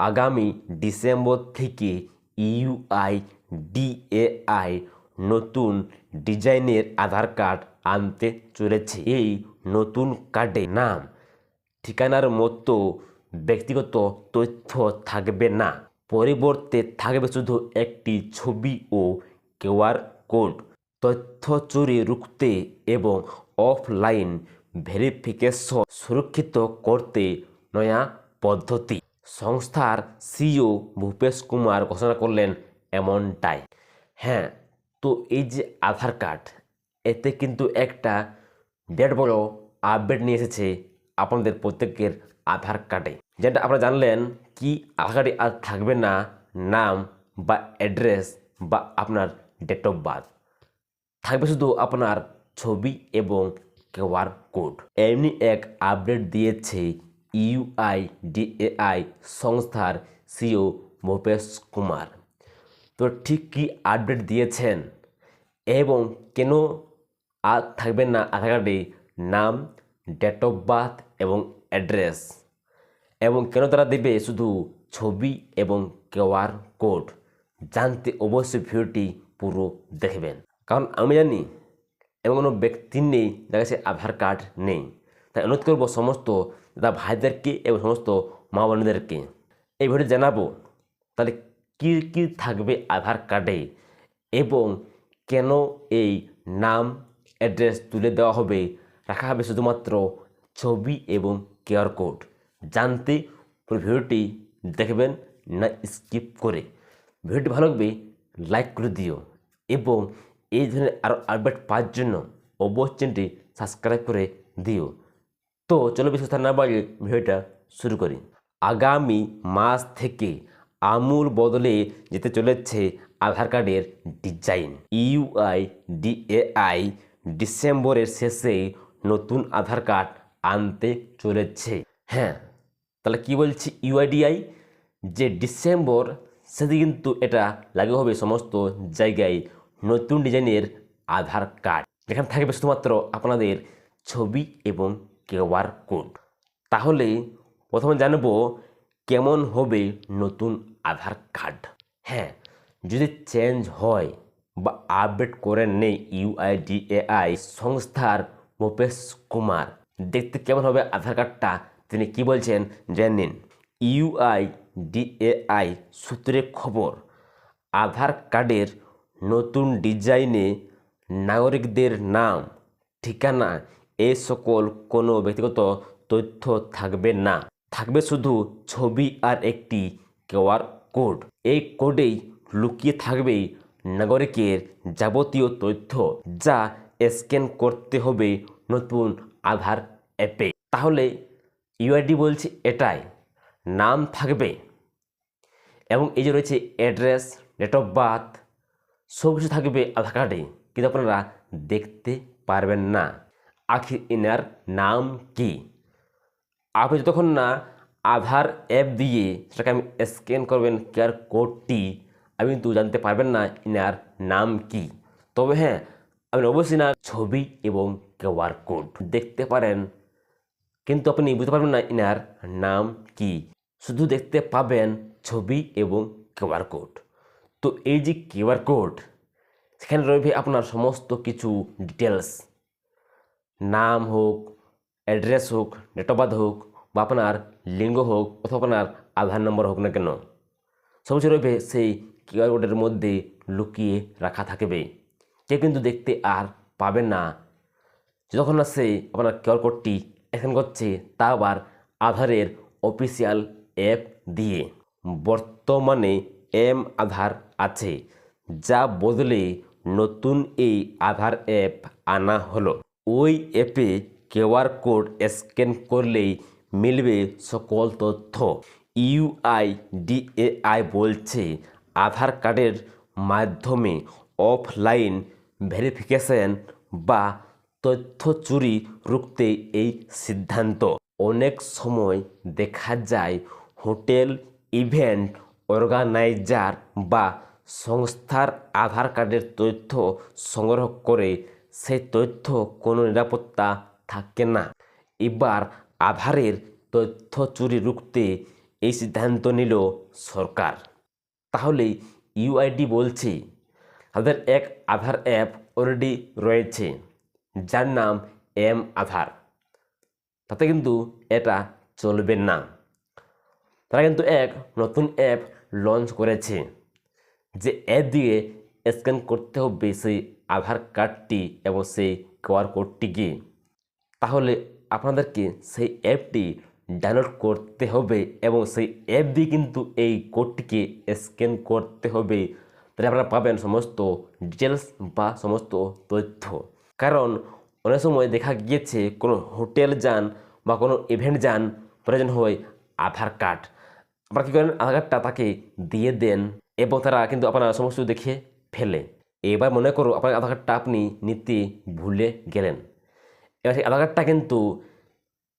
আগামী ডিসেম্বর থেকে UI, DAI নতুন ডিজাইনের আধার কার্ড আনতে চলেছে। এই নতুন কার্ডে নাম, ঠিকানার মতো ব্যক্তিগত তথ্য থাকবে না। পরিবর্তে থাকবে শুধু একটি ছবি ও কিউআর কোড। তথ্য চুরি রুখতে এবং অফলাইন ভেরিফিকেশন সুরক্ষিত করতে নয়া পদ্ধতি। সংস্থার সিইও ভূপেশ কুমার ঘোষণা করলেন এমনটাই। হ্যাঁ তো এই যে আধার কার্ড, এতে কিন্তু একটা বিরাট বড় আপডেট নিয়ে এসেছে আপনাদের প্রত্যেকের আধার কার্ডে। যেটা আপনারা জানলেন কি আধার কার্ডে আর থাকবে না, নাম বা অ্যাড্রেস বা আপনার ডেট অফ বার্থ। থাকবে শুধু আপনার ছবি এবং কিউআর কোড। এমনি এক আপডেট দিয়েছে ইউআইডিএআই সংস্থার সিও ভূপেশ কুমার। তো ঠিক কী আপডেট দিয়েছেন? এবং কেন আর থাকবেন না আধার কার্ডে? নাম, ডেট অফ বার্থ এবং অ্যাড্রেস। এবং কেন তারা দেবে? শুধু ছবি এবং কিউআর কোড। জানতে অবশ্যই ভিডিওটি পুরো দেখবেন। কারণ আমি জানি এমন কোনো ব্যক্তি নেই যার কাছে আধার কার্ড নেই। তাই অনুরোধ করব সমস্ত দাদা ভাইদেরকে এবং সমস্ত মা বোনদেরকে এই ভিডিও জানাব, তাহলে কী কী থাকবে আধার কার্ডে এবং কেন এই নাম অ্যাড্রেস তুলে দেওয়া হবে, রাখা হবে শুধুমাত্র ছবি এবং কিউআর কোড জানতে পুরো ভিডিওটি দেখবেন, না স্কিপ করে। ভিডিওটি ভালো লাগবে লাইক করে দিও এবং এই ধরনের আরও আপডেট পাওয়ার জন্য অবশ্যই সাবস্ক্রাইব করে দিও। তো চলো বেশি কথা না বাড়িয়ে ভিডিওটা শুরু করি। আগামী মাস থেকে আমূল বদলে যেতে চলেছে আধার কার্ডের ডিজাইন। ইউআই, ডিএআই ডিসেম্বরের শেষে নতুন আধার কার্ড আনতে চলেছে। হ্যাঁ তাহলে কি বলছি? ইউআইডিআই যে ডিসেম্বর সেদিকে কিন্তু এটা লাগে হবে সমস্ত জায়গায় নতুন ডিজাইনের আধার কার্ড। এখানে থাকবে শুধুমাত্র আপনাদের ছবি এবং কিউআর কোড। তাহলে প্রথমে জানব কেমন হবে নতুন আধার কার্ড। হ্যাঁ যদি চেঞ্জ হয় বা আপডেট করে নেই ইউআইডিএআই সংস্থার মুপেশ কুমার, দেখতে কেমন হবে আধার কার্ডটা? তিনি কি বলছেন জেনে নিন ইউআইডিএআই সূত্রে খবর, আধার কার্ডের নতুন ডিজাইনে নাগরিকদের নাম, ঠিকানা এই সকল কোনো ব্যক্তিগত তথ্য থাকবে না। থাকবে শুধু ছবি আর একটি কিউআর কোড। এই কোডেই লুকিয়ে থাকবে নাগরিকের যাবতীয় তথ্য, যা স্ক্যান করতে হবে নতুন আধার অ্যাপে। তাহলে ইউআইডি বলছে এটাই। নাম থাকবে। এবং এই যে রয়েছে অ্যাড্রেস, ডেট অফ বার্থ সব কিছু থাকবে আধার কার্ডে। কিন্তু আপনারা দেখতে পারবেন না। আখির এনার নাম কি? আপনি যতক্ষণ না আধার অ্যাপ দিয়ে সেটাকে আমি স্ক্যান করবেন কেয়ার কোডটি, আপনি কিন্তু জানতে পারবেন না ইনার নাম কি। তবে হ্যাঁ আপনি অবশ্যই না ছবি এবং কিউআর কোড দেখতে পারেন। কিন্তু আপনি বুঝতে পারবেন না ইনার নাম কি। শুধু দেখতে পাবেন ছবি এবং কিউআর কোড। তো এই যে কিউআর কোড, সেখানে রয়েছে আপনার সমস্ত কিছু ডিটেলস নাম হোক অ্যাড্রেস হোক ডেট অফ বার্থ হোক, বা আপনার লিঙ্গ হোক অথবা আপনার আধার নম্বর হোক না কেন সব কিছু রয়েছে সেই কিউআর কোডের মধ্যে লুকিয়ে রাখা থাকবে। কেউ কিন্তু দেখতে আর পাবে না। যখন না সে আপনার কিউআর কোডটি স্ক্যান করছে, তা আবার আধারের অফিসিয়াল অ্যাপ দিয়ে। বর্তমানে এম আধার আছে, যা বদলে নতুন এই আধার অ্যাপ আনা হলো। ওই অ্যাপে কিউআর কোড স্ক্যান করলেই মিলবে সকল তথ্য। ইউআইডিএআই বলছে, আধার কার্ডের মাধ্যমে অফলাইন ভেরিফিকেশন বা তথ্য চুরি রুখতে এই সিদ্ধান্ত। অনেক সময় দেখা যায় হোটেল, ইভেন্ট অর্গানাইজার বা সংস্থার আধার কার্ডের তথ্য সংগ্রহ করে সেই তথ্য কোনো নিরাপত্তা থাকে না। এবার আধারের তথ্য চুরি রুখতে এই সিদ্ধান্ত নিল সরকার। তাহলে ইউআইডি বলছে, তাদের এক আধার অ্যাপ অলরেডি রয়েছে, যার নাম এম আধার। তাতে কিন্তু এটা চলবে না। তারা কিন্তু এক নতুন অ্যাপ লঞ্চ করেছে, যে অ্যাপ দিয়ে স্ক্যান করতে হবে সেই আধার কার্ডটি এবং সেই কিউআর কোডটিকে তাহলে আপনাদেরকে সেই অ্যাপটি ডাউনলোড করতে হবে এবং সেই অ্যাপ দিয়ে কিন্তু এই কোডটিকে স্ক্যান করতে হবে। তাহলে আপনারা পাবেন সমস্ত ডিটেলস বা সমস্ত তথ্য। কারণ অনেক সময় দেখা গিয়েছে কোনো হোটেল যান বা কোনো ইভেন্ট যান, প্রয়োজন হয় আধার কার্ড। আপনারা কী করেন? আধার কার্ডটা তাকে দিয়ে দেন এবং তারা কিন্তু আপনারা সমস্ত দেখে ফেলে। এবার মনে করো আপনার আধার কার্ডটা আপনি নিতে ভুলে গেলেন। এবার সেই আধার কার্ডটা কিন্তু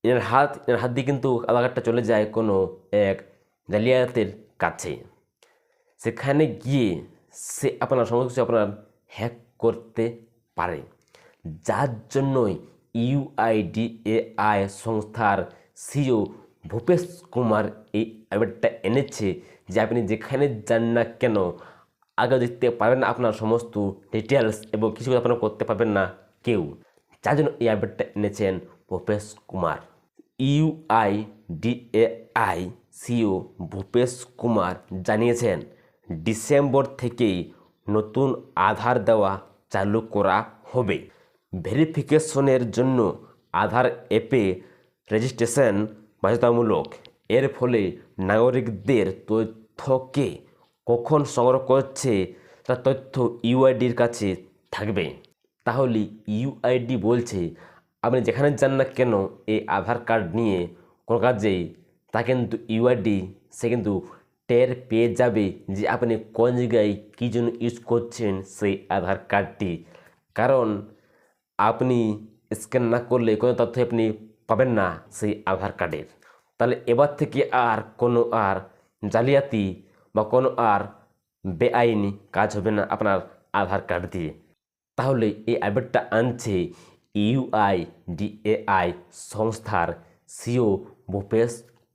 এর হাত এর হাত দিয়ে কিন্তু আধার কার্ডটা চলে যায় কোনো এক জালিয়াতের কাছে। সেখানে গিয়ে সে আপনার সমস্ত কিছু আপনার হ্যাক করতে পারে। যার জন্যই ইউআইডিএআই সংস্থার সিও ভূপেশ কুমার এই আপডেটটা এনেছে যে আপনি যেখানে যান না কেন আগে দেখতে পারবেন না আপনার সমস্ত ডিটেলস এবং কিছু আপনারা করতে পারবেন না কেউ। যার জন্য এই আপডেটটা এনেছেন ভূপেশ কুমার। ইউআইডিএআই সিও ভূপেশ কুমার জানিয়েছেন, ডিসেম্বর থেকেই নতুন আধার দেওয়া চালু করা হবে। ভেরিফিকেশনের জন্য আধার অ্যাপে রেজিস্ট্রেশন বাধ্যতামূলক। এর ফলে নাগরিকদের তথ্যকে কখন সংগ্রহ করছে তার তথ্য ইউআইডির কাছে থাকবে। তাহলে ইউআইডি বলছে, আপনি যেখানে যান না কেন এই আধার কার্ড নিয়ে কোনো কাজেই তা কিন্তু ইউআইডি, সে কিন্তু টের পেয়ে যাবে যে আপনি কোন জায়গায় কী জন্য ইউজ করছেন সেই আধার কার্ডটি। কারণ আপনি স্ক্যান না করলে কোনো তথ্য আপনি পাবেন না সেই আধার কার্ডের। তাহলে এবার থেকে আর কোনো আর জালিয়াতি বা কোনো আর বেআইনি কাজ হবে না আপনার আধার কার্ড দিয়ে। তাহলে এই আপডেটটা আনছে ইউআইডিএআই সংস্থার সিও ভূপেশ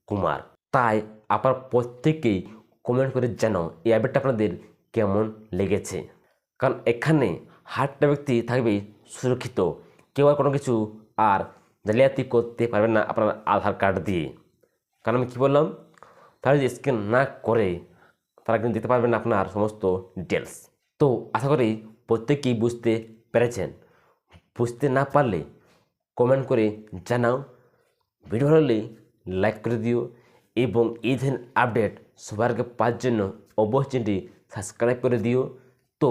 কুমার। তাই আপনার প্রত্যেকেই কমেন্ট করে জানাও এই আপডেটটা আপনাদের কেমন লেগেছে। কারণ এখানে হার্টটা ব্যক্তি থাকবে সুরক্ষিত। কেউ আর কোনো কিছু আর জালিয়াতি করতে পারবেন না আপনার আধার কার্ড দিয়ে। কারণ আমি কী বললাম? তারা যদি স্ক্যান না করে তারা কিন্তু দিতে পারবেন আপনার সমস্ত ডিটেলস তো আশা করি প্রত্যেকেই বুঝতে পেরেছেন। বুঝতে না পারলে কমেন্ট করে জানাও। ভিডিও ভালো লাইক করে দিও এবং এই ধরনের আপডেট সবার আগে পাওয়ার জন্য অবশ্যই সাবস্ক্রাইব করে দিও। তো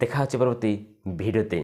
দেখা হচ্ছে পরবর্তী ভিডিওতে